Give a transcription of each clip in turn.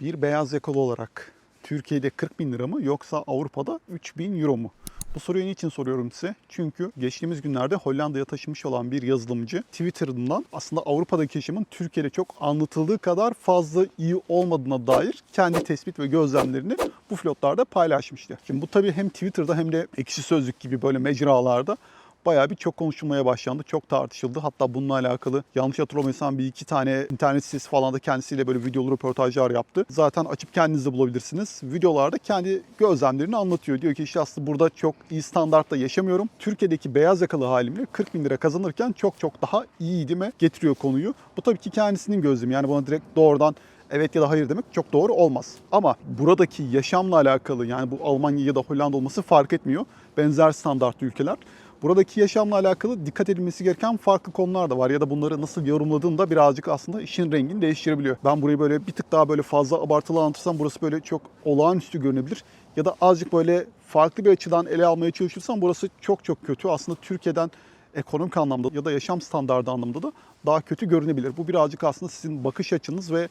Bir beyaz yakalı olarak Türkiye'de 40 bin lira mı yoksa Avrupa'da 3 bin euro mu? Bu soruyu niçin soruyorum size? Çünkü geçtiğimiz günlerde Hollanda'ya taşınmış olan bir yazılımcı Twitter'ından aslında Avrupa'daki yaşamın Türkiye'de çok anlatıldığı kadar fazla iyi olmadığına dair kendi tespit ve gözlemlerini bu flotlarda paylaşmıştı. Şimdi bu tabii hem Twitter'da hem de ekşi sözlük gibi böyle mecralarda bayağı bir çok konuşulmaya başlandı. Çok tartışıldı. Hatta bununla alakalı yanlış hatırlamıyorsam bir iki tane internet sitesi falan da kendisiyle böyle videolu röportajlar yaptı. Zaten açıp kendiniz de bulabilirsiniz. Videolarda kendi gözlemlerini anlatıyor. Diyor ki işte aslında burada çok iyi standartta yaşamıyorum. Türkiye'deki beyaz yakalı halimle 40 bin lira kazanırken çok çok daha iyiydiğime getiriyor konuyu. Bu tabii ki kendisinin gözlemi. Yani bana direkt doğrudan evet ya da hayır demek çok doğru olmaz. Ama buradaki yaşamla alakalı yani bu Almanya ya da Hollanda olması fark etmiyor. Benzer standartlı ülkeler. Buradaki yaşamla alakalı dikkat edilmesi gereken farklı konular da var ya da bunları nasıl yorumladığında birazcık aslında işin rengini değiştirebiliyor. Ben burayı böyle bir tık daha böyle fazla abartılı anlatırsam burası böyle çok olağanüstü görünebilir. Ya da azıcık böyle farklı bir açıdan ele almaya çalışırsam burası çok çok kötü. Aslında Türkiye'den ekonomik anlamda ya da yaşam standardı anlamda da daha kötü görünebilir. Bu birazcık aslında sizin bakış açınız ve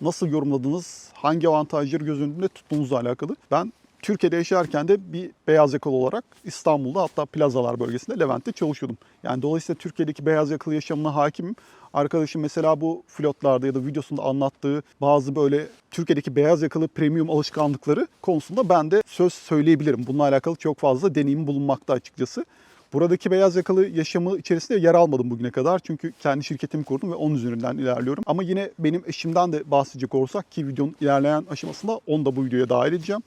nasıl yorumladığınız, hangi avantajları göz önünde tuttuğunuzla alakalı. Ben Türkiye'de yaşarken de bir beyaz yakalı olarak İstanbul'da hatta plazalar bölgesinde Levent'te çalışıyordum. Yani dolayısıyla Türkiye'deki beyaz yakalı yaşamına hakimim. Arkadaşım mesela bu flotlarda ya da videosunda anlattığı bazı böyle Türkiye'deki beyaz yakalı premium alışkanlıkları konusunda ben de söz söyleyebilirim. Bununla alakalı çok fazla deneyim bulunmakta açıkçası. Buradaki beyaz yakalı yaşamı içerisinde yer almadım bugüne kadar. Çünkü kendi şirketimi kurdum ve onun üzerinden ilerliyorum. Ama yine benim eşimden de bahsedecek olursak ki videonun ilerleyen aşamasında onu da bu videoya dahil edeceğim.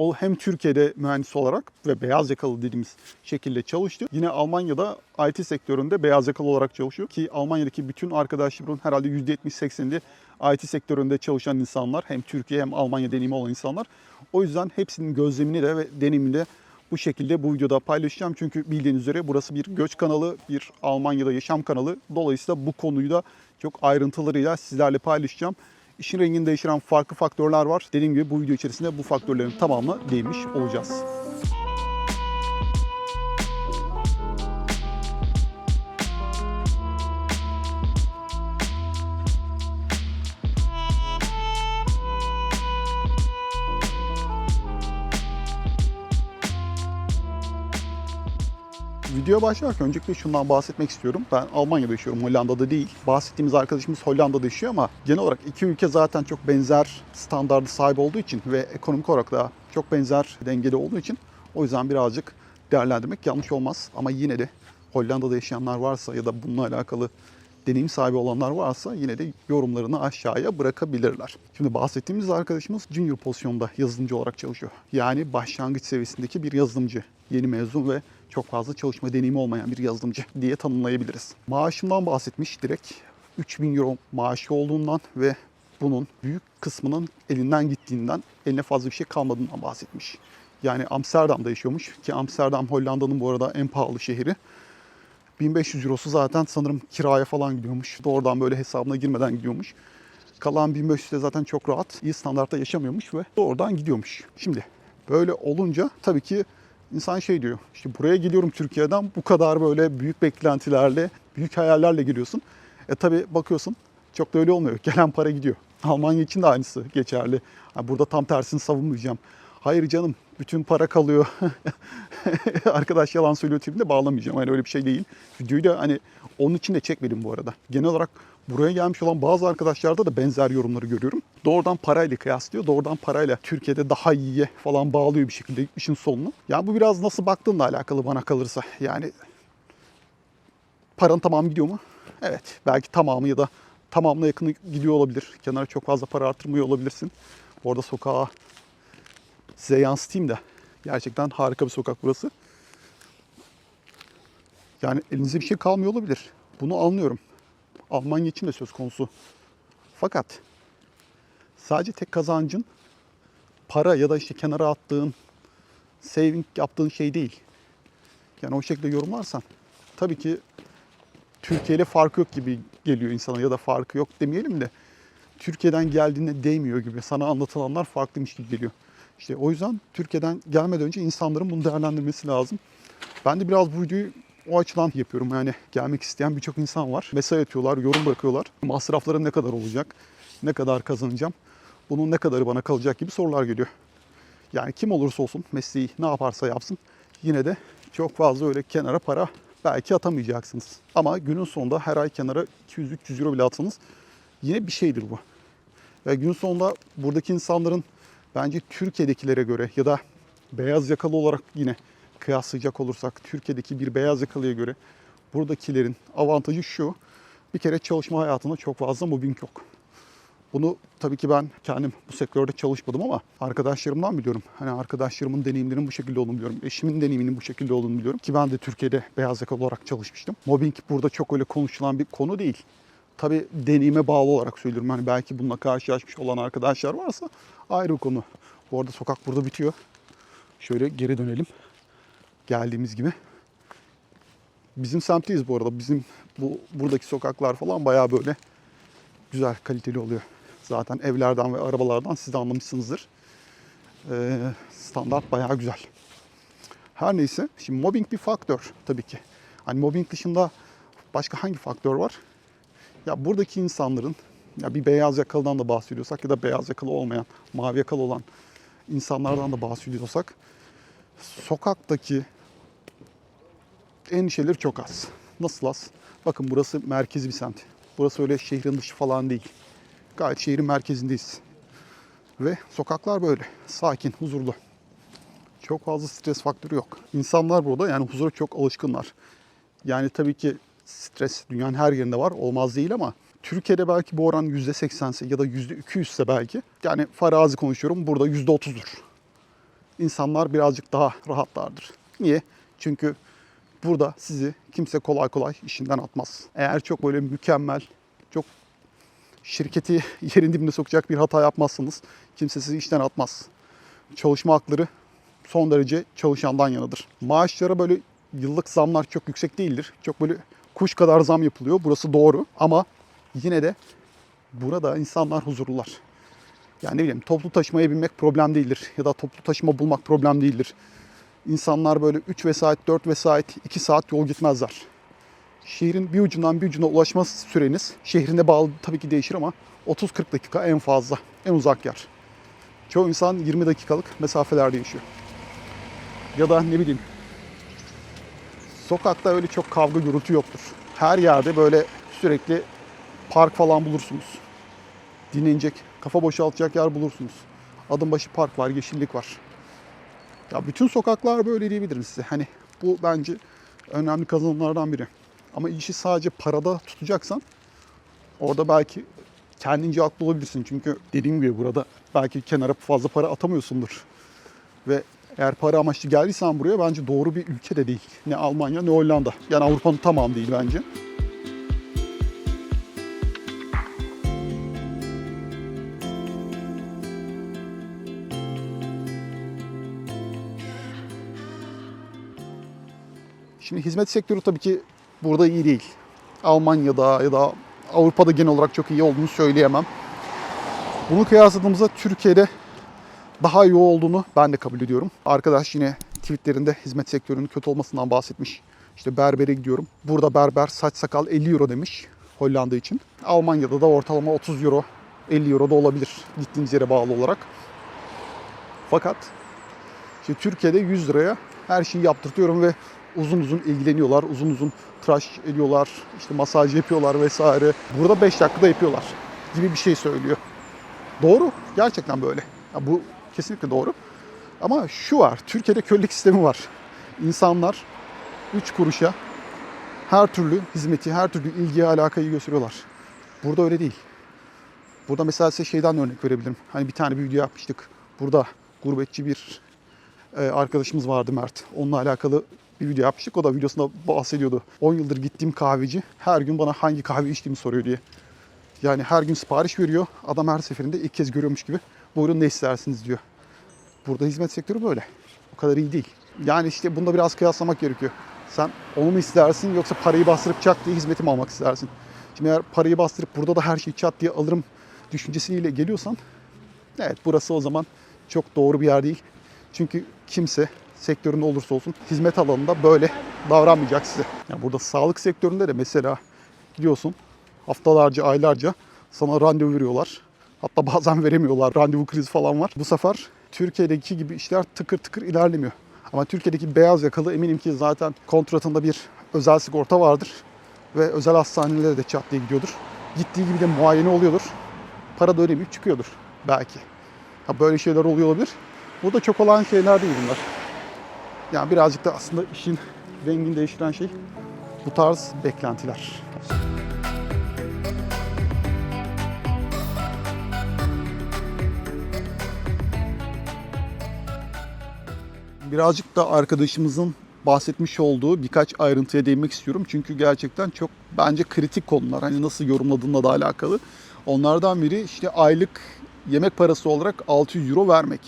O hem Türkiye'de mühendis olarak ve beyaz yakalı dediğimiz şekilde çalıştı. Yine Almanya'da IT sektöründe beyaz yakalı olarak çalışıyor. Ki Almanya'daki bütün arkadaşlarımın herhalde %70-80'inde IT sektöründe çalışan insanlar. Hem Türkiye hem Almanya deneyimi olan insanlar. O yüzden hepsinin gözlemini de ve deneyimini de bu şekilde bu videoda paylaşacağım. Çünkü bildiğiniz üzere burası bir göç kanalı, bir Almanya'da yaşam kanalı. Dolayısıyla bu konuyu da çok ayrıntılarıyla sizlerle paylaşacağım. İşin rengini değiştiren farklı faktörler var. Dediğim gibi bu video içerisinde bu faktörlerin tamamına değinmiş olacağız. Videoya başlarken öncelikle şundan bahsetmek istiyorum. Ben Almanya'da yaşıyorum, Hollanda'da değil. Bahsettiğimiz arkadaşımız Hollanda'da yaşıyor ama genel olarak iki ülke zaten çok benzer standardı sahip olduğu için ve ekonomik olarak da çok benzer dengede olduğu için o yüzden birazcık değerlendirmek yanlış olmaz. Ama yine de Hollanda'da yaşayanlar varsa ya da bununla alakalı deneyim sahibi olanlar varsa yine de yorumlarını aşağıya bırakabilirler. Şimdi bahsettiğimiz arkadaşımız junior pozisyonda yazılımcı olarak çalışıyor. Yani başlangıç seviyesindeki bir yazılımcı. Yeni mezun ve çok fazla çalışma deneyimi olmayan bir yazılımcı diye tanımlayabiliriz. Maaşından bahsetmiş direkt 3000 euro maaşı olduğundan ve bunun büyük kısmının elinden gittiğinden eline fazla bir şey kalmadığından bahsetmiş. Yani Amsterdam'da yaşıyormuş ki Amsterdam Hollanda'nın bu arada en pahalı şehri. 1500 eurosu zaten sanırım kiraya falan gidiyormuş. Doğrudan böyle hesabına girmeden gidiyormuş. Kalan 1500 de zaten çok rahat, iyi standartta yaşamıyormuş ve doğrudan gidiyormuş. Şimdi böyle olunca tabii ki insan şey diyor. İşte buraya geliyorum Türkiye'den bu kadar böyle büyük beklentilerle, büyük hayallerle geliyorsun. E tabii bakıyorsun çok da öyle olmuyor. Gelen para gidiyor. Almanya için de aynısı geçerli. Ha, burada tam tersini savunmayacağım. Hayır canım bütün para kalıyor. Arkadaş yalan söylüyor tipinde bağlamayacağım. Hani öyle bir şey değil. Videoyu da hani onun için de çekmedim bu arada. Genel olarak buraya gelmiş olan bazı arkadaşlarda da benzer yorumları görüyorum. Doğrudan parayla kıyaslıyor. Doğrudan parayla Türkiye'de daha iyiye falan bağlıyor bir şekilde işin sonunu. Ya bu biraz nasıl baktığınla alakalı bana kalırsa. Yani paranın tamamı gidiyor mu? Evet. Belki tamamı ya da tamamına yakını gidiyor olabilir. Kenara çok fazla para artırmıyor olabilirsin. Bu arada sokağa size yansıtayım da. Gerçekten harika bir sokak burası. Yani elinizde bir şey kalmıyor olabilir. Bunu anlıyorum. Almanya için de söz konusu. Fakat sadece tek kazancın para ya da işte kenara attığın, saving yaptığın şey değil. Yani o şekilde yorumlarsan tabii ki Türkiye ile farkı yok gibi geliyor insana ya da farkı yok demeyelim de Türkiye'den geldiğinde değmiyor gibi. Sana anlatılanlar farklıymış gibi geliyor. İşte o yüzden Türkiye'den gelmeden önce insanların bunu değerlendirmesi lazım. Ben de biraz bu videoyu o açıdan yapıyorum. Yani gelmek isteyen birçok insan var. Mesaj atıyorlar, yorum bırakıyorlar. Masraflarım ne kadar olacak? Ne kadar kazanacağım? bunun ne kadarı bana kalacak gibi sorular geliyor. Yani kim olursa olsun mesleği ne yaparsa yapsın yine de çok fazla öyle kenara para belki atamayacaksınız. Ama günün sonunda her ay kenara 200-300 euro bile atsanız yine bir şeydir bu. Ve gün sonunda buradaki insanların bence Türkiye'dekilere göre ya da beyaz yakalı olarak yine kıyaslayacak olursak Türkiye'deki bir beyaz yakalıya göre buradakilerin avantajı şu. Bir kere çalışma hayatında çok fazla mobbing yok. Bunu tabii ki ben kendim bu sektörde çalışmadım ama arkadaşlarımdan biliyorum. Hani arkadaşlarımın deneyimlerinin bu şekilde olduğunu biliyorum. Eşimin deneyiminin bu şekilde olduğunu biliyorum. Ki ben de Türkiye'de beyaz yakalı olarak çalışmıştım. Mobbing burada çok öyle konuşulan bir konu değil. Tabii deneyime bağlı olarak söylüyorum. Hani belki bununla karşılaşmış olan arkadaşlar varsa ayrı bir konu. Bu arada sokak burada bitiyor. Şöyle geri dönelim. Geldiğimiz gibi. Bizim semtteyiz bu arada. Bizim bu buradaki sokaklar falan bayağı böyle güzel, kaliteli oluyor. Zaten evlerden ve arabalardan siz de anlamışsınızdır. Ee, standart bayağı güzel. Her neyse, şimdi mobbing bir faktör tabii ki. Hani mobbing dışında başka hangi faktör var? Ya buradaki insanların, ya bir beyaz yakalıdan da bahsediyorsak ya da beyaz yakalı olmayan, mavi yakalı olan insanlardan da bahsediyorsak, sokaktaki endişeleri çok az. Nasıl az? Bakın burası merkezi bir semt. Burası öyle şehrin dışı falan değil. Gayet şehrin merkezindeyiz. Ve sokaklar böyle. Sakin, huzurlu. Çok fazla stres faktörü yok. İnsanlar burada yani huzura çok alışkınlar. Yani tabii ki stres dünyanın her yerinde var. Olmaz değil ama Türkiye'de belki bu oran %80'se ya da %200 ise belki. Yani farazi konuşuyorum burada %30'dur. İnsanlar birazcık daha rahatlardır. Niye? Çünkü burada sizi kimse kolay kolay işinden atmaz. Eğer çok böyle mükemmel, çok şirketi yerin dibine sokacak bir hata yapmazsanız kimse sizi işten atmaz. Çalışma hakları son derece çalışandan yanadır. Maaşlara böyle yıllık zamlar çok yüksek değildir. Çok böyle kuş kadar zam yapılıyor. Burası doğru ama yine de burada insanlar huzurlular. Yani ne bileyim toplu taşımaya binmek problem değildir. Ya da toplu taşıma bulmak problem değildir. İnsanlar böyle 3 vesait, 4 vesait, 2 saat yol gitmezler. Şehrin bir ucundan bir ucuna ulaşma süreniz şehrine bağlı tabii ki değişir ama 30-40 dakika en fazla, en uzak yer. Çoğu insan 20 dakikalık mesafelerde yaşıyor. Ya da ne bileyim sokakta öyle çok kavga gürültü yoktur. Her yerde böyle sürekli park falan bulursunuz. Dinlenecek, kafa boşaltacak yer bulursunuz. Adım başı park var, yeşillik var. Ya bütün sokaklar böyle diyebilirim size. Hani bu bence önemli kazanımlardan biri. Ama işi sadece parada tutacaksan orada belki kendince haklı olabilirsin. Çünkü dediğim gibi burada belki kenara fazla para atamıyorsundur. Ve eğer para amaçlı geldiysen buraya bence doğru bir ülke de değil. Ne Almanya ne Hollanda. Yani Avrupa'nın tamamı değil bence. Şimdi hizmet sektörü tabii ki burada iyi değil. Almanya'da ya da Avrupa'da genel olarak çok iyi olduğunu söyleyemem. Bunu kıyasladığımızda Türkiye'de daha iyi olduğunu ben de kabul ediyorum. Arkadaş yine tweetlerinde hizmet sektörünün kötü olmasından bahsetmiş. İşte berbere gidiyorum. Burada berber saç sakal 50 euro demiş Hollanda için. Almanya'da da ortalama 30 euro 50 euro da olabilir gittiğiniz yere bağlı olarak. Fakat işte Türkiye'de 100 liraya her şeyi yaptırtıyorum ve uzun uzun ilgileniyorlar. Uzun uzun tıraş ediyorlar. işte masaj yapıyorlar vesaire. Burada 5 dakikada yapıyorlar gibi bir şey söylüyor. Doğru. Gerçekten böyle. Ya bu kesinlikle doğru. Ama şu var. Türkiye'de kölelik sistemi var. İnsanlar 3 kuruşa her türlü hizmeti, her türlü ilgiye, alakayı gösteriyorlar. Burada öyle değil. Burada mesela size şeyden örnek verebilirim. Hani bir tane bir video yapmıştık. Burada gurbetçi bir e, arkadaşımız vardı Mert. Onunla alakalı bir video yapmıştık. O da videosunda bahsediyordu. 10 yıldır gittiğim kahveci her gün bana hangi kahve içtiğimi soruyor diye. Yani her gün sipariş veriyor. Adam her seferinde ilk kez görüyormuş gibi. Buyurun ne istersiniz diyor. Burada hizmet sektörü böyle. O kadar iyi değil. Yani işte bunda biraz kıyaslamak gerekiyor. Sen onu mu istersin yoksa parayı bastırıp çat diye hizmeti mi almak istersin? Şimdi eğer parayı bastırıp burada da her şeyi çat diye alırım düşüncesiyle geliyorsan evet burası o zaman çok doğru bir yer değil. Çünkü kimse sektöründe olursa olsun hizmet alanında böyle davranmayacak size. Yani burada sağlık sektöründe de mesela gidiyorsun haftalarca, aylarca sana randevu veriyorlar. Hatta bazen veremiyorlar. Randevu krizi falan var. Bu sefer Türkiye'deki gibi işler tıkır tıkır ilerlemiyor. Ama Türkiye'deki beyaz yakalı eminim ki zaten kontratında bir özel sigorta vardır. Ve özel hastanelere de çat diye gidiyordur. Gittiği gibi de muayene oluyordur. Para da ödemeyip çıkıyordur belki. Ha böyle şeyler oluyor olabilir. Bu da çok olan şeyler değil bunlar. Yani birazcık da aslında işin rengini değiştiren şey bu tarz beklentiler. Birazcık da arkadaşımızın bahsetmiş olduğu birkaç ayrıntıya değinmek istiyorum. Çünkü gerçekten çok bence kritik konular. Hani nasıl yorumladığınla da alakalı. Onlardan biri işte aylık yemek parası olarak 600 euro vermek.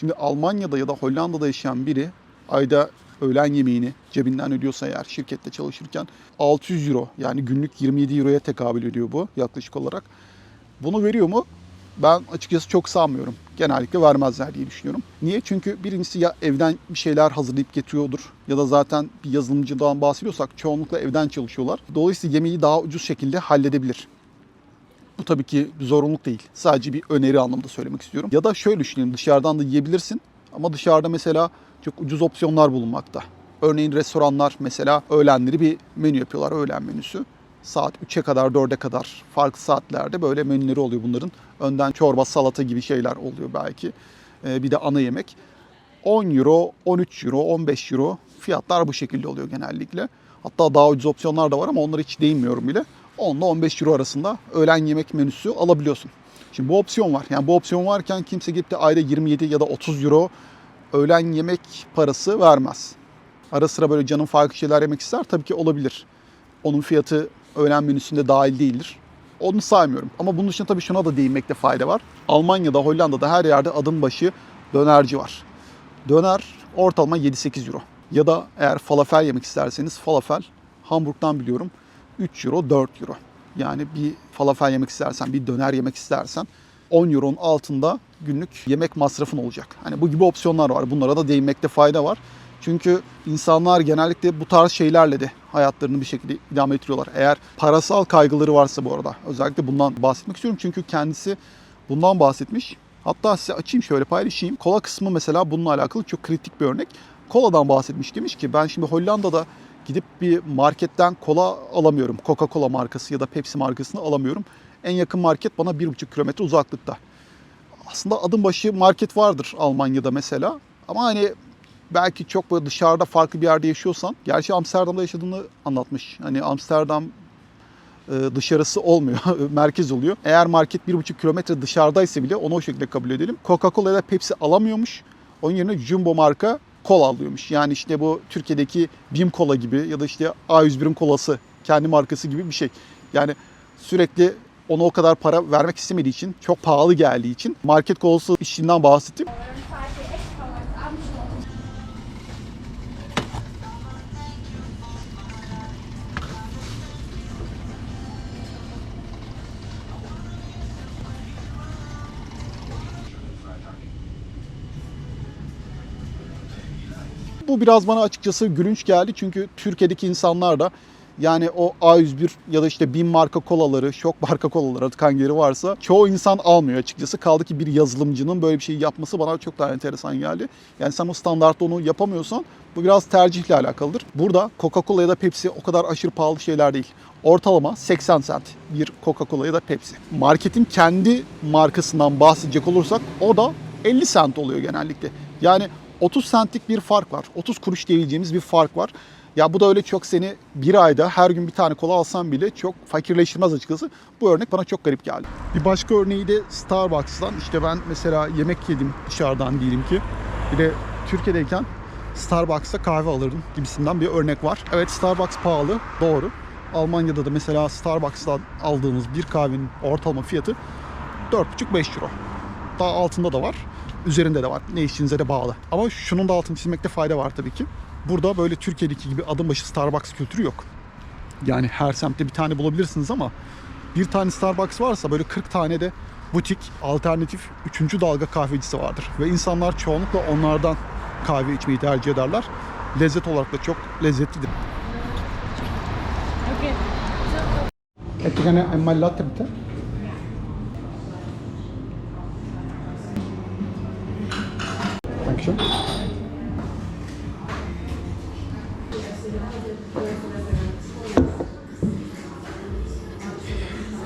Şimdi Almanya'da ya da Hollanda'da yaşayan biri ayda öğlen yemeğini cebinden ödüyorsa eğer şirkette çalışırken 600 euro yani günlük 27 euroya tekabül ediyor bu yaklaşık olarak. Bunu veriyor mu? Ben açıkçası çok sanmıyorum. Genellikle vermezler diye düşünüyorum. Niye? Çünkü birincisi ya evden bir şeyler hazırlayıp getiriyordur ya da zaten bir yazılımcıdan bahsediyorsak çoğunlukla evden çalışıyorlar. Dolayısıyla yemeği daha ucuz şekilde halledebilir. Bu tabii ki bir zorunluluk değil. Sadece bir öneri anlamında söylemek istiyorum. Ya da şöyle düşünelim dışarıdan da yiyebilirsin ama dışarıda mesela çok ucuz opsiyonlar bulunmakta. Örneğin restoranlar mesela öğlenleri bir menü yapıyorlar öğlen menüsü. Saat 3'e kadar 4'e kadar farklı saatlerde böyle menüleri oluyor bunların. Önden çorba, salata gibi şeyler oluyor belki. Ee, bir de ana yemek. 10 euro, 13 euro, 15 euro fiyatlar bu şekilde oluyor genellikle. Hatta daha ucuz opsiyonlar da var ama onlara hiç değinmiyorum bile. 10 ile 15 euro arasında öğlen yemek menüsü alabiliyorsun. Şimdi bu opsiyon var. Yani bu opsiyon varken kimse gidip de ayda 27 ya da 30 euro öğlen yemek parası vermez. Ara sıra böyle canın farklı şeyler yemek ister tabii ki olabilir. Onun fiyatı öğlen menüsünde dahil değildir. Onu saymıyorum. Ama bunun dışında tabii şuna da değinmekte fayda var. Almanya'da, Hollanda'da her yerde adım başı dönerci var. Döner ortalama 7-8 euro. Ya da eğer falafel yemek isterseniz falafel Hamburg'dan biliyorum 3 euro 4 euro. Yani bir falafel yemek istersen, bir döner yemek istersen 10 euronun altında günlük yemek masrafın olacak. Hani bu gibi opsiyonlar var. Bunlara da değinmekte fayda var. Çünkü insanlar genellikle bu tarz şeylerle de hayatlarını bir şekilde idame ettiriyorlar. Eğer parasal kaygıları varsa bu arada özellikle bundan bahsetmek istiyorum. Çünkü kendisi bundan bahsetmiş. Hatta size açayım şöyle paylaşayım. Kola kısmı mesela bununla alakalı çok kritik bir örnek. Koladan bahsetmiş demiş ki ben şimdi Hollanda'da gidip bir marketten kola alamıyorum. Coca-Cola markası ya da Pepsi markasını alamıyorum. En yakın market bana 1,5 kilometre uzaklıkta. Aslında adım başı market vardır Almanya'da mesela. Ama hani belki çok böyle dışarıda farklı bir yerde yaşıyorsan, gerçi Amsterdam'da yaşadığını anlatmış. Hani Amsterdam e, dışarısı olmuyor, merkez oluyor. Eğer market 1,5 kilometre dışarıdaysa bile onu o şekilde kabul edelim. Coca-Cola ya da Pepsi alamıyormuş. Onun yerine Jumbo marka kola alıyormuş. Yani işte bu Türkiye'deki Bim kola gibi ya da işte A101'in kolası kendi markası gibi bir şey. Yani sürekli ona o kadar para vermek istemediği için, çok pahalı geldiği için market kolası işinden bahsettim. Bu biraz bana açıkçası gülünç geldi çünkü Türkiye'deki insanlar da yani o A101 ya da işte bin marka kolaları, şok marka kolaları artık hangileri varsa çoğu insan almıyor açıkçası. Kaldı ki bir yazılımcının böyle bir şey yapması bana çok daha enteresan geldi. Yani sen o standartta onu yapamıyorsan bu biraz tercihle alakalıdır. Burada Coca-Cola ya da Pepsi o kadar aşırı pahalı şeyler değil. Ortalama 80 cent bir Coca-Cola ya da Pepsi. Marketin kendi markasından bahsedecek olursak o da 50 cent oluyor genellikle. Yani 30 centlik bir fark var. 30 kuruş diyebileceğimiz bir fark var. Ya bu da öyle çok seni bir ayda her gün bir tane kola alsan bile çok fakirleştirmez açıkçası. Bu örnek bana çok garip geldi. Bir başka örneği de Starbucks'tan. İşte ben mesela yemek yedim dışarıdan diyelim ki. Bir de Türkiye'deyken Starbucks'ta kahve alırdım gibisinden bir örnek var. Evet Starbucks pahalı doğru. Almanya'da da mesela Starbucks'tan aldığımız bir kahvenin ortalama fiyatı 4,5-5 euro. Daha altında da var. Üzerinde de var. Ne işinize de bağlı. Ama şunun da altını çizmekte fayda var tabii ki. Burada böyle Türkiye'deki gibi adım başı Starbucks kültürü yok. Yani her semtte bir tane bulabilirsiniz ama bir tane Starbucks varsa böyle 40 tane de butik, alternatif 3. dalga kahvecisi vardır. Ve insanlar çoğunlukla onlardan kahve içmeyi tercih ederler. Lezzet olarak da çok lezzetlidir. Okay. Ettikene einmal latte bitte. Bakacağım.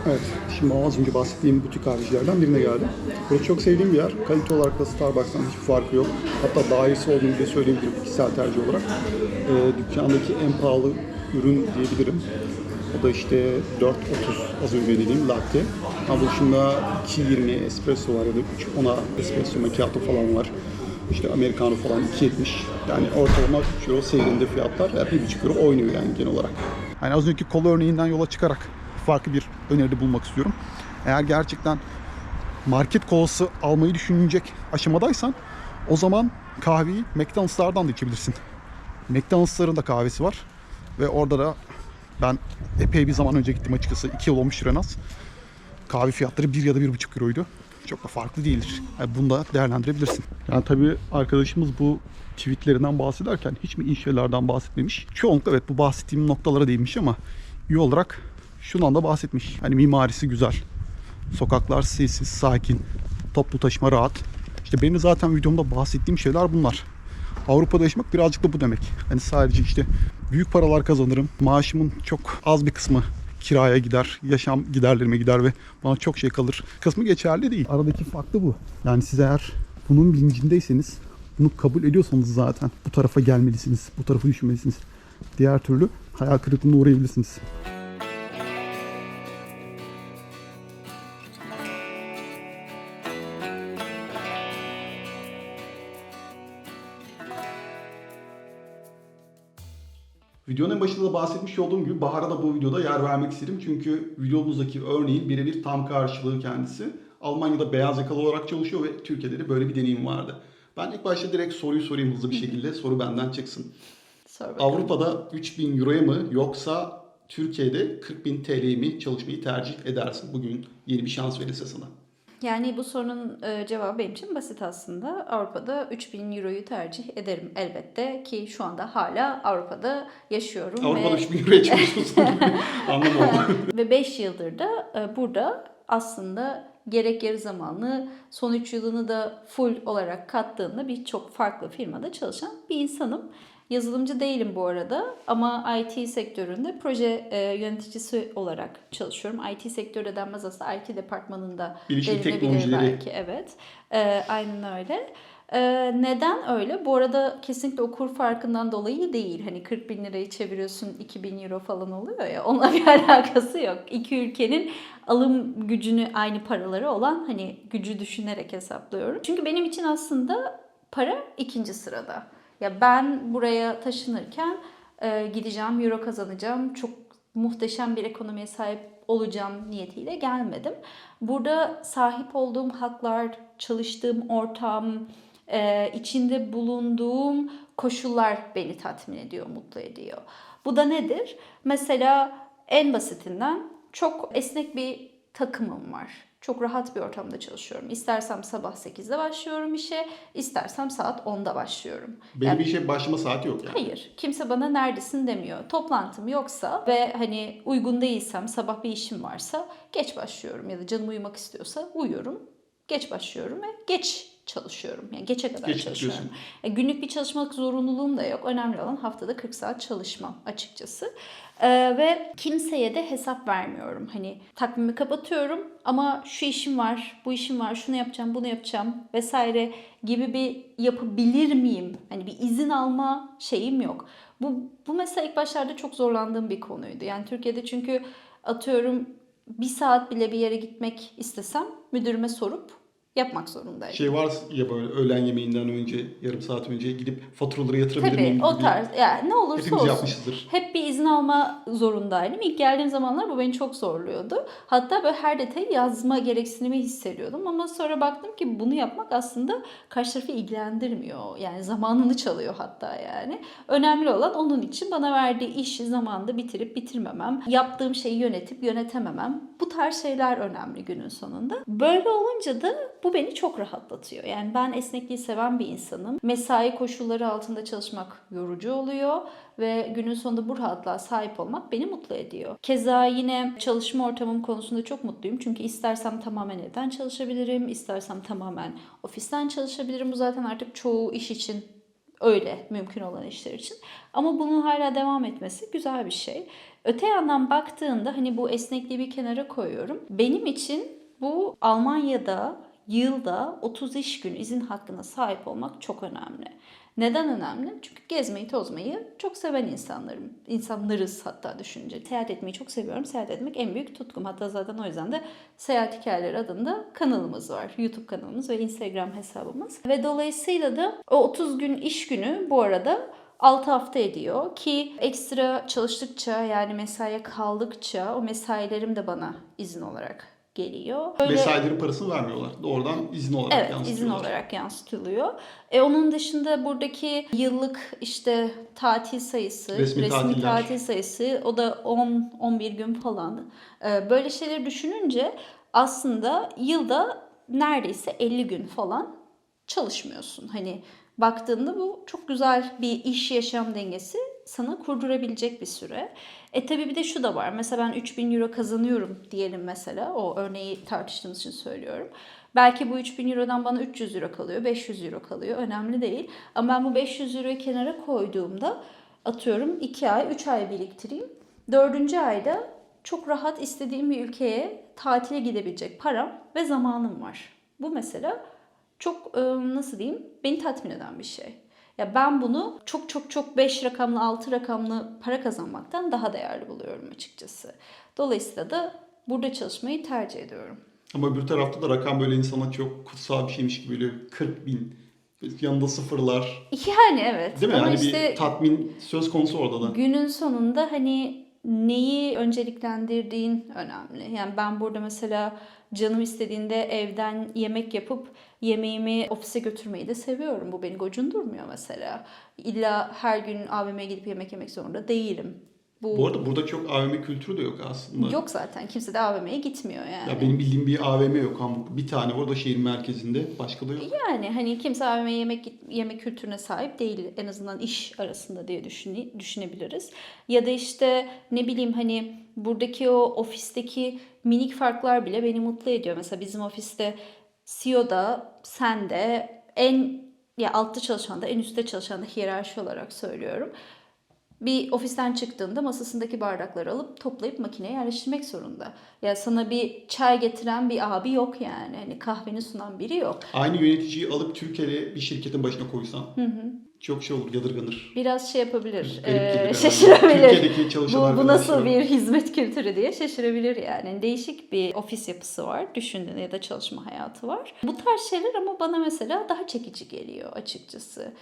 Evet, şimdi az önce bahsettiğim butik kahvecilerden birine geldim. Burası çok sevdiğim bir yer. Kalite olarak da Starbucks'tan hiçbir farkı yok. Hatta daha iyisi olduğunu bile söyleyebilirim kişisel tercih olarak. Ee, dükkandaki en pahalı ürün diyebilirim. O da işte 4.30 az önce dediğim latte. Ama dışında 2.20 espresso var ya da 3.10'a espresso macchiato falan var. İşte americano falan 2.70. Yani ortalama 3 euro seyrinde fiyatlar. Yani 1.5 euro oynuyor yani genel olarak. Hani az önceki kola örneğinden yola çıkarak farklı bir öneride bulmak istiyorum. Eğer gerçekten market kolası almayı düşünecek aşamadaysan o zaman kahveyi McDonald's'lardan da içebilirsin. McDonald's'ların da kahvesi var. Ve orada da ben epey bir zaman önce gittim açıkçası. 2 yıl olmuştur en az. Kahve fiyatları 1 ya da 1,5 euroydu. Çok da farklı değildir. Yani bunu da değerlendirebilirsin. Yani tabii arkadaşımız bu tweetlerinden bahsederken hiç mi iyi şeylerden bahsetmemiş? Çoğunlukla evet bu bahsettiğim noktalara değinmiş ama iyi olarak şundan da bahsetmiş. Hani mimarisi güzel. Sokaklar sessiz, sakin. Toplu taşıma rahat. İşte benim zaten videomda bahsettiğim şeyler bunlar. Avrupa'da yaşamak birazcık da bu demek. Hani sadece işte büyük paralar kazanırım. Maaşımın çok az bir kısmı kiraya gider, yaşam giderlerime gider ve bana çok şey kalır. Kısmı geçerli değil. Aradaki fark da bu. Yani siz eğer bunun bilincindeyseniz, bunu kabul ediyorsanız zaten bu tarafa gelmelisiniz, bu tarafa düşünmelisiniz. Diğer türlü hayal kırıklığına uğrayabilirsiniz. Videonun en başında da bahsetmiş olduğum gibi Bahar'a da bu videoda yer vermek istedim. Çünkü videomuzdaki örneğin birebir tam karşılığı kendisi. Almanya'da beyaz yakalı olarak çalışıyor ve Türkiye'de de böyle bir deneyim vardı. Ben ilk başta direkt soruyu sorayım hızlı bir şekilde. Soru benden çıksın. Sor bakalım. Avrupa'da 3000 euroya mı yoksa Türkiye'de 40.000 TL'ye mi çalışmayı tercih edersin? Bugün yeni bir şans verilse sana. Yani bu sorunun e, cevabı benim için basit aslında. Avrupa'da 3000 euroyu tercih ederim elbette ki şu anda hala Avrupa'da yaşıyorum Avrupa'da ve 3000 euroya çalışıyorsun. Anlamadım. ve 5 yıldır da e, burada aslında gerek yarı zamanlı son 3 yılını da full olarak kattığında birçok farklı firmada çalışan bir insanım. Yazılımcı değilim bu arada ama IT sektöründe proje e, yöneticisi olarak çalışıyorum. IT sektörü denmez aslında IT departmanında Bilişim teknolojileri. belki evet. E, aynen öyle. E, neden öyle? Bu arada kesinlikle o kur farkından dolayı değil. Hani 40 bin lirayı çeviriyorsun 2000 euro falan oluyor ya. Onunla bir alakası yok. İki ülkenin alım gücünü aynı paraları olan hani gücü düşünerek hesaplıyorum. Çünkü benim için aslında para ikinci sırada. Ya ben buraya taşınırken e, gideceğim, euro kazanacağım, çok muhteşem bir ekonomiye sahip olacağım niyetiyle gelmedim. Burada sahip olduğum haklar, çalıştığım ortam, e, içinde bulunduğum koşullar beni tatmin ediyor, mutlu ediyor. Bu da nedir? Mesela en basitinden çok esnek bir takımım var. Çok rahat bir ortamda çalışıyorum. İstersem sabah 8'de başlıyorum işe, istersem saat 10'da başlıyorum. Benim bir işe başlama saati yok yani. Hayır. Kimse bana neredesin demiyor. Toplantım yoksa ve hani uygun değilsem, sabah bir işim varsa geç başlıyorum ya da canım uyumak istiyorsa uyuyorum. Geç başlıyorum ve geç çalışıyorum. Yani geçe kadar Geç çalışıyorum. bitiyorsun. E, günlük bir çalışmak zorunluluğum da yok. Önemli olan haftada 40 saat çalışmam açıkçası. E, ve kimseye de hesap vermiyorum. Hani takvimi kapatıyorum ama şu işim var, bu işim var, şunu yapacağım, bunu yapacağım vesaire gibi bir yapabilir miyim? Hani bir izin alma şeyim yok. Bu, bu mesela ilk başlarda çok zorlandığım bir konuydu. Yani Türkiye'de çünkü atıyorum bir saat bile bir yere gitmek istesem müdürüme sorup yapmak zorundaydım. Şey var ya böyle öğlen yemeğinden önce, yarım saat önce gidip faturaları yatırabilir Tabii miyim? o gibi. tarz yani ne olursa Hepimiz olsun. yapmışızdır. Hep bir izin alma zorundaydım. İlk geldiğim zamanlar bu beni çok zorluyordu. Hatta böyle her detayı yazma gereksinimi hissediyordum. Ama sonra baktım ki bunu yapmak aslında karşı tarafı ilgilendirmiyor. Yani zamanını çalıyor hatta yani. Önemli olan onun için bana verdiği işi zamanında bitirip bitirmemem. Yaptığım şeyi yönetip yönetememem. Bu tarz şeyler önemli günün sonunda. Böyle olunca da bu beni çok rahatlatıyor. Yani ben esnekliği seven bir insanım. Mesai koşulları altında çalışmak yorucu oluyor ve günün sonunda bu rahatlığa sahip olmak beni mutlu ediyor. Keza yine çalışma ortamım konusunda çok mutluyum. Çünkü istersem tamamen evden çalışabilirim, istersem tamamen ofisten çalışabilirim. Bu zaten artık çoğu iş için öyle mümkün olan işler için. Ama bunun hala devam etmesi güzel bir şey. Öte yandan baktığında hani bu esnekliği bir kenara koyuyorum. Benim için bu Almanya'da yılda 30 iş günü izin hakkına sahip olmak çok önemli. Neden önemli? Çünkü gezmeyi, tozmayı çok seven insanlarım. İnsanlarız hatta düşünce. Seyahat etmeyi çok seviyorum. Seyahat etmek en büyük tutkum. Hatta zaten o yüzden de Seyahat Hikayeleri adında kanalımız var. YouTube kanalımız ve Instagram hesabımız. Ve dolayısıyla da o 30 gün iş günü bu arada 6 hafta ediyor ki ekstra çalıştıkça yani mesaiye kaldıkça o mesailerim de bana izin olarak geliyor. Böyle- Mesailerin parasını vermiyorlar. Doğrudan izin olarak Evet, izin yansıtıyorlar. olarak yansıtılıyor. E, onun dışında buradaki yıllık işte tatil sayısı, Resmi tatiller. tatil sayısı o da 10-11 gün falan. E, böyle şeyleri düşününce aslında yılda neredeyse 50 gün falan çalışmıyorsun. Hani baktığında bu çok güzel bir iş yaşam dengesi sana kurdurabilecek bir süre. E tabi bir de şu da var. Mesela ben 3000 euro kazanıyorum diyelim mesela. O örneği tartıştığımız için söylüyorum. Belki bu 3000 eurodan bana 300 euro kalıyor, 500 euro kalıyor. Önemli değil. Ama ben bu 500 euroyu kenara koyduğumda atıyorum 2 ay, 3 ay biriktireyim. Dördüncü ayda çok rahat istediğim bir ülkeye tatile gidebilecek param ve zamanım var. Bu mesela çok e, nasıl diyeyim beni tatmin eden bir şey. Ya ben bunu çok çok çok 5 rakamlı 6 rakamlı para kazanmaktan daha değerli buluyorum açıkçası. Dolayısıyla da burada çalışmayı tercih ediyorum. Ama bir tarafta da rakam böyle insana çok kutsal bir şeymiş gibi böyle 40 bin yanında sıfırlar. Yani evet. Değil mi? Ama hani işte bir tatmin söz konusu orada da. günün sonunda hani neyi önceliklendirdiğin önemli. Yani ben burada mesela canım istediğinde evden yemek yapıp yemeğimi ofise götürmeyi de seviyorum. Bu beni gocundurmuyor mesela. İlla her gün AVM'ye gidip yemek yemek zorunda değilim. Bu, Bu arada burada çok AVM kültürü de yok aslında. yok zaten. Kimse de AVM'ye gitmiyor yani. Ya benim bildiğim bir AVM yok ama bir tane orada şehir merkezinde başka da yok. Yani hani kimse AVM'ye yemek yemek kültürüne sahip değil en azından iş arasında diye düşüne, düşünebiliriz. Ya da işte ne bileyim hani buradaki o ofisteki minik farklar bile beni mutlu ediyor. Mesela bizim ofiste CEO'da, sen de en ya altta çalışan da en üstte çalışan da hiyerarşi olarak söylüyorum. Bir ofisten çıktığında masasındaki bardakları alıp toplayıp makineye yerleştirmek zorunda. Ya sana bir çay getiren bir abi yok yani. Hani kahveni sunan biri yok. Aynı yöneticiyi alıp Türkiye'de bir şirketin başına koysan çok şey olur, yadırganır. Biraz şey yapabilir, yani. şaşırabilir. Bu, bu nasıl bir hizmet kültürü diye şaşırabilir yani. Değişik bir ofis yapısı var düşündüğünde ya da çalışma hayatı var. Bu tarz şeyler ama bana mesela daha çekici geliyor açıkçası.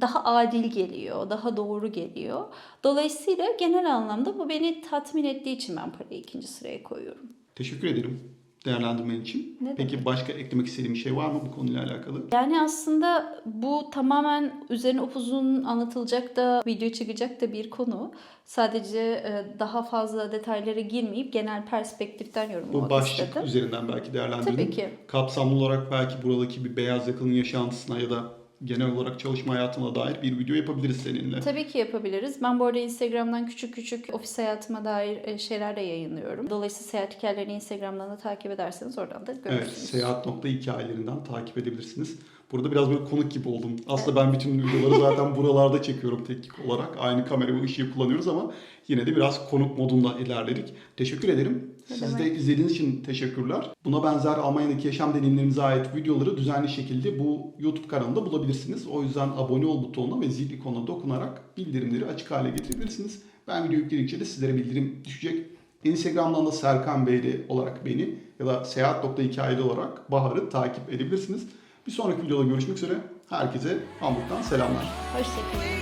Daha adil geliyor, daha doğru geliyor. Dolayısıyla genel anlamda bu beni tatmin ettiği için ben parayı ikinci sıraya koyuyorum. Teşekkür ederim değerlendirmen için. Ne Peki başka eklemek istediğin bir şey var mı bu konuyla alakalı? Yani aslında bu tamamen üzerine upuzun anlatılacak da video çıkacak da bir konu. Sadece e, daha fazla detaylara girmeyip genel perspektiften Bu yorumlamak başlık istedim. üzerinden belki değerlendirelim. Tabii ki. Kapsamlı olarak belki buradaki bir beyaz yakalının yaşantısına ya da genel olarak çalışma hayatına dair bir video yapabiliriz seninle. Tabii ki yapabiliriz. Ben bu arada Instagram'dan küçük küçük ofis hayatıma dair e, şeyler de yayınlıyorum. Dolayısıyla seyahat hikayelerini Instagram'dan da takip ederseniz oradan da Evet, görürsünüz. seyahat nokta hikayelerinden takip edebilirsiniz. Burada biraz böyle konuk gibi oldum. Aslında ben bütün videoları zaten buralarda çekiyorum teknik olarak. Aynı kamera ve ışığı kullanıyoruz ama yine de biraz konuk modunda ilerledik. Teşekkür ederim. Siz de izlediğiniz için teşekkürler. Buna benzer Almanya'daki yaşam deneyimlerinize ait videoları düzenli şekilde bu YouTube kanalında bulabilirsiniz. O yüzden abone ol butonuna ve zil ikonuna dokunarak bildirimleri açık hale getirebilirsiniz. Ben video yükledikçe de sizlere bildirim düşecek. Instagram'dan da Serkan Beyli olarak beni ya da seyahat.hikayeli olarak Bahar'ı takip edebilirsiniz. Bir sonraki videoda görüşmek üzere. Herkese Hamburg'dan selamlar. Hoşçakalın.